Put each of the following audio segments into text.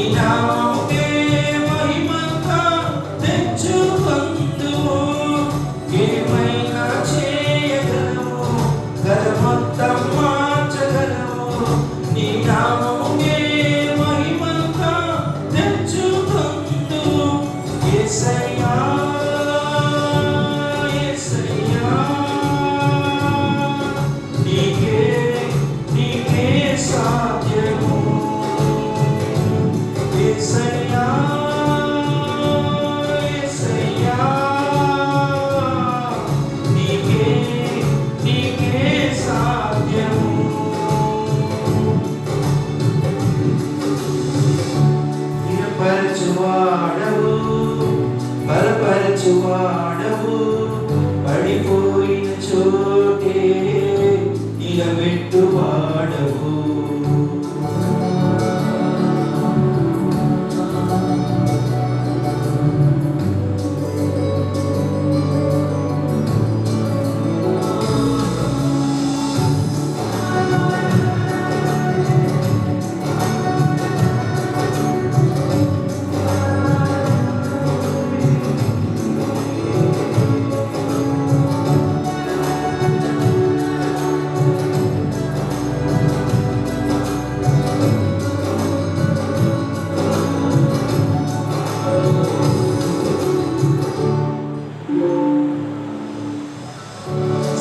నీ స్థిరపరచువాడవు బలపరచువాడవు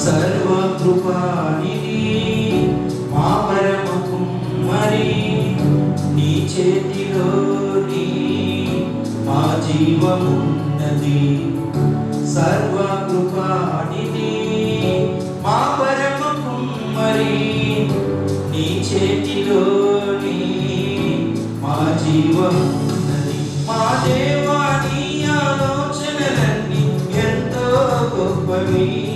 సర్వకృపానిధి మా పరమ కుమ్మరి నీ చేతిలోని మా జీవమున్నది. సర్వకృపానిధి మా పరమ కుమ్మరి నీ చేతిలోని మా జీవమున్నది. మా దేవా నీ ఆలోచనలన్నీ ఎంతో గొప్పవి.